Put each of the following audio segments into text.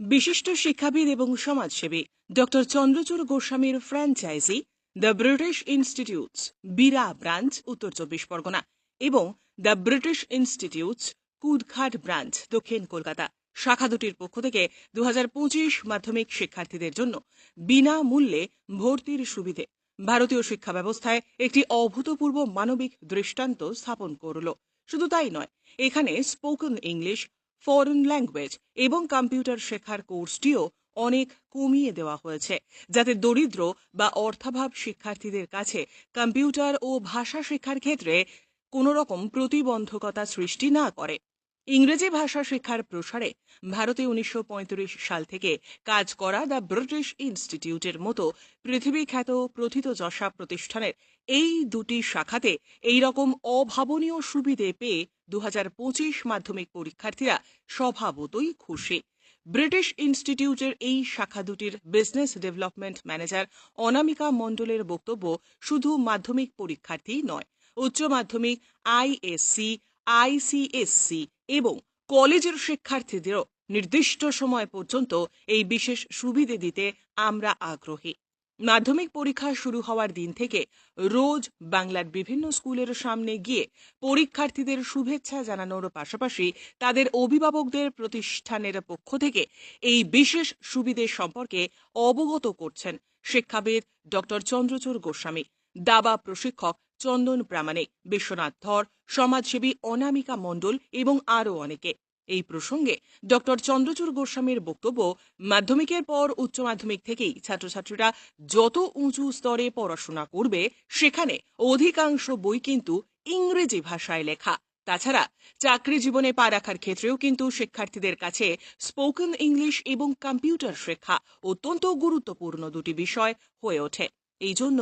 বিশিষ্ট শিক্ষাবিদ এবং সমাজসেবী ডক্টর চন্দ্রচূড় গোস্বামীর franchise the British institutes, Bira branch, উত্তর চব্বিশ পরগনা এবং the British institutes, Kudghat branch, দক্ষিণ কলকাতা। শাখা দুটির পক্ষ থেকে দু হাজার পঁচিশ মাধ্যমিক শিক্ষার্থীদের জন্য বিনামূল্যে ভর্তির সুবিধে ভারতীয় শিক্ষা ব্যবস্থায় একটি অভূতপূর্ব মানবিক দৃষ্টান্ত স্থাপন করল। শুধু তাই নয়, এখানে স্পোকেন ইংলিশ ফরেন ল্যাঙ্গুয়েজ এবং কম্পিউটার শেখার কোর্সটিও অনেক কমিয়ে দেওয়া হয়েছে, যাতে দরিদ্র বা অর্থাভাব শিক্ষার্থীদের কাছে কম্পিউটার ও ভাষা শিক্ষার ক্ষেত্রে কোনো রকম প্রতিবন্ধকতা সৃষ্টি না করে। ইংরেজি ভাষা শিক্ষার প্রসারে ভারতে উনিশশো পঁয়ত্রিশ সাল থেকে কাজ করা দ্য ব্রিটিশ ইনস্টিটিউটের মতো পৃথিবী খ্যাত প্রথিতযশা প্রতিষ্ঠানের এই দুটি শাখাতে এই রকম অভাবনীয় সুবিধে পেয়ে দু হাজার পঁচিশ মাধ্যমিক পরীক্ষার্থীরা স্বভাবতই খুশি। ব্রিটিশ ইনস্টিটিউটের এই শাখা দুটির বিজনেস ডেভেলপমেন্ট ম্যানেজার অনামিকা মণ্ডলের বক্তব্য শুধু মাধ্যমিক পরীক্ষার্থী নয়, উচ্চ মাধ্যমিক, আইএসসি আইসিএসসি এবং কলেজের শিক্ষার্থীদেরও নির্দিষ্ট সময় পর্যন্ত এই বিশেষ সুবিধে দিতে আমরা আগ্রহী। মাধ্যমিক পরীক্ষা শুরু হওয়ার দিন থেকে রোজ বাংলার বিভিন্ন স্কুলের সামনে গিয়ে পরীক্ষার্থীদের শুভেচ্ছা জানানোর পাশাপাশি তাদের অভিভাবকদের প্রতিষ্ঠানের পক্ষ থেকে এই বিশেষ সুবিধে সম্পর্কে অবগত করছেন শিক্ষাবিদ ডক্টর চন্দ্রচূড় গোস্বামী, দাবা প্রশিক্ষক চন্দন প্রামাণিক বিশ্বনাথ ধর, সমাজসেবী অনামিকা মণ্ডল এবং আরও অনেকে। এই প্রসঙ্গে ডক্টর চন্দ্রচূড় গোস্বামীর বক্তব্য মাধ্যমিকের পর উচ্চ মাধ্যমিক থেকেই ছাত্রছাত্রীরা যত উঁচু স্তরে পড়াশোনা করবে, সেখানে অধিকাংশ বই কিন্তু ইংরেজি ভাষায় লেখা। তাছাড়া চাকরি জীবনে পা রাখার ক্ষেত্রেও কিন্তু শিক্ষার্থীদের কাছে স্পোকেন ইংলিশ এবং কম্পিউটার শেখা অত্যন্ত গুরুত্বপূর্ণ দুটি বিষয় হয়ে ওঠে। এই জন্য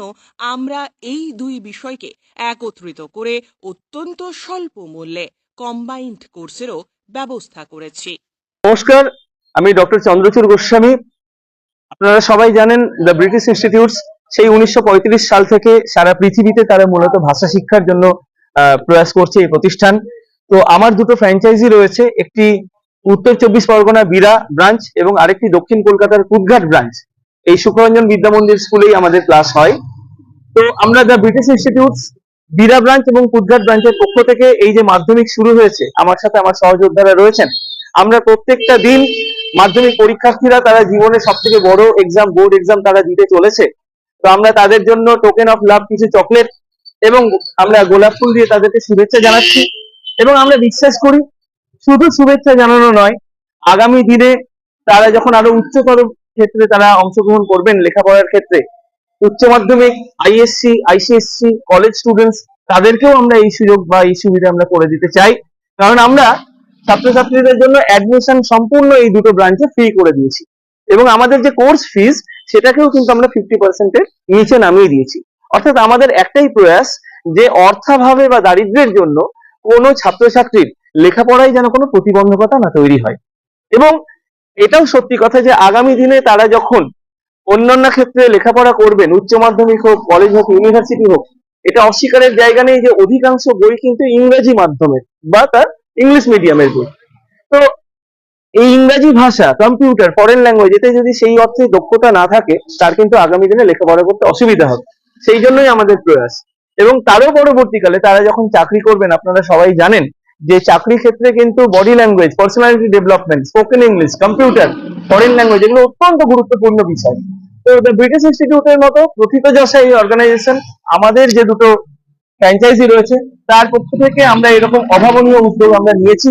আমরা এই দুই বিষয়কে একত্রিত করে অত্যন্ত স্বল্প মূল্যে কম্বাইন্ড কোর্সেরও ব্যবস্থা করেছি। নমস্কার, আমি ডক্টর চন্দ্রচূড় গোস্বামী। আপনারা সবাই জানেন দ্য ব্রিটিশ ইনস্টিটিউটস, সেই উনিশশো পঁয়ত্রিশ সাল থেকে সারা পৃথিবীতে তারা মূলত ভাষা শিক্ষার জন্য প্রয়াস করছে এই প্রতিষ্ঠান। তো আমার দুটো ফ্র্যাঞ্চাইজি রয়েছে, একটি উত্তর চব্বিশ পরগনা বীরা ব্রাঞ্চ এবং আরেকটি দক্ষিণ কলকাতার কুদঘাট ব্রাঞ্চ এই সুখরঞ্জন বিদ্যা মন্দির স্কুলেই আমাদের ক্লাস হয়। তো আমরা the British institute Bira branch এবং কুদঘাট ব্রাঞ্চের পক্ষ থেকে এই যে মাধ্যমিক শুরু হয়েছে, আমার সাথে আমার সহযোদ্ধারা রয়েছেন, আমরা প্রত্যেকটা দিন মাধ্যমিক পরীক্ষার্থীরা তারা জীবনে সব থেকে বড় এক্সাম বোর্ড এক্সাম তারা দিতে চলেছে। তো আমরা তাদের জন্য টোকেন অফ লাভ কিছু চকলেট এবং আমরা গোলাপ ফুল দিয়ে তাদেরকে শুভেচ্ছা জানাচ্ছি এবং আমরা বিশ্বাস করি, শুধু শুভেচ্ছা জানানো নয়, আগামী দিনে তারা যখন আরও উচ্চতর ক্ষেত্রে তারা অংশগ্রহণ করবেন লেখাপড়ার ক্ষেত্রে। উচ্চ মাধ্যমিক আইএসসি আইসিএসসি কলেজ স্টুডেন্টস তাদেরকেও আমরা এই সুযোগ বা এই সুবিধা আমরা করে দিতে চাই। কারণ আমরা ছাত্রছাত্রীদের জন্য অ্যাডমিশন সম্পূর্ণ এই দুটো ব্রাঞ্চে ফ্রি করে দিয়েছি। এবং আমাদের যে কোর্স ফিজ সেটাকেও কিন্তু আমরা ফিফটি পার্সেন্টের নিচে নামিয়ে দিয়েছি। অর্থাৎ আমাদের একটাই প্রয়াস যে অর্থাভাবে বা দারিদ্র্যের জন্য কোনো ছাত্রছাত্রীর লেখাপড়ায় যেন কোনো প্রতিবন্ধকতা না তৈরি হয়। এবং এটাও সত্যি কথা যে আগামী দিনে তারা যখন অন্যান্য ক্ষেত্রে লেখাপড়া করবেন, উচ্চ মাধ্যমিক হোক কলেজ হোক ইউনিভার্সিটি হোক, এটা অস্বীকারের জায়গা নেই যে অধিকাংশ বই কিন্তু ইংরেজি মাধ্যমের বা তার ইংলিশ মিডিয়ামের বই। তো এই ইংরাজি ভাষা কম্পিউটার ফরেন ল্যাঙ্গুয়েজ এতে যদি সেই অর্থে দক্ষতা না থাকে, তার কিন্তু আগামী দিনে লেখাপড়া করতে অসুবিধা হবে। সেই জন্যই আমাদের প্রয়াস। এবং তারও পরবর্তীকালে তারা যখন চাকরি করবেন, আপনারা সবাই জানেন যে চাকরি ক্ষেত্রে কিন্তু body language personality development spoken English computer foreign language এগুলো অত্যন্ত গুরুত্বপূর্ণ বিষয়। তো ব্রিটিশ ইনস্টিটিউটের মতো প্রথিতযশা এই অর্গানাইজেশন আমাদের যে দুটো ফ্র্যাঞ্চাইজি রয়েছে, তার পক্ষ থেকে আমরা এরকম অভাবনীয় উদ্যোগ আমরা নিয়েছি।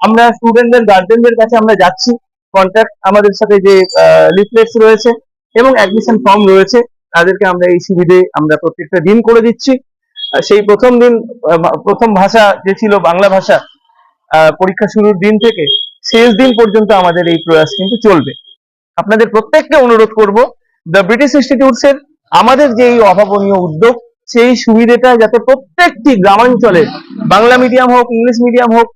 আমরা স্টুডেন্টদের গার্জেনদের কাছে আমরা যাচ্ছি। কন্ট্যাক্ট আমাদের সাথে যে লিফলেটস রয়েছে এবং অ্যাডমিশন ফর্ম রয়েছে, তাদেরকে আমরা এই সুবিধে আমরা প্রত্যেকটা দিন করে দিচ্ছি। সেই প্রথম দিন প্রথম ভাষা যে ছিল বাংলা ভাষা পরীক্ষা শুরুর দিন থেকে শেষ দিন পর্যন্ত আমাদের এই প্রয়াস কিন্তু চলবে। আপনাদের প্রত্যেককে অনুরোধ করব দ্য ব্রিটিশ ইনস্টিটিউটস এর আমাদের যে এই অভাবনীয় উদ্যোগ, সেই সুবিধাটা যাতে প্রত্যেকটি গ্রামাঞ্চলে, বাংলা মিডিয়াম হোক ইংলিশ মিডিয়াম হোক,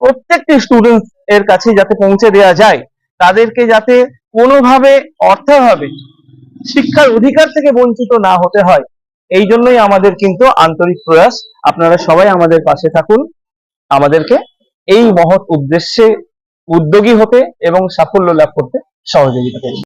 প্রত্যেকটি স্টুডেন্ট এর কাছে যাতে পৌঁছে দেওয়া যায়, তাদেরকে যাতে কোনোভাবে অর্থাভাবে শিক্ষার অধিকার থেকে বঞ্চিত না হতে হয় এই জন্যই আমাদের কিন্তু আন্তরিক প্রয়াস। আপনারা সবাই আমাদের পাশে থাকুন। আমাদেরকে এই মহৎ উদ্দেশ্যে উদ্যোগী হতে এবং সাফল্য লাভ করতে সহযোগিতা করুন।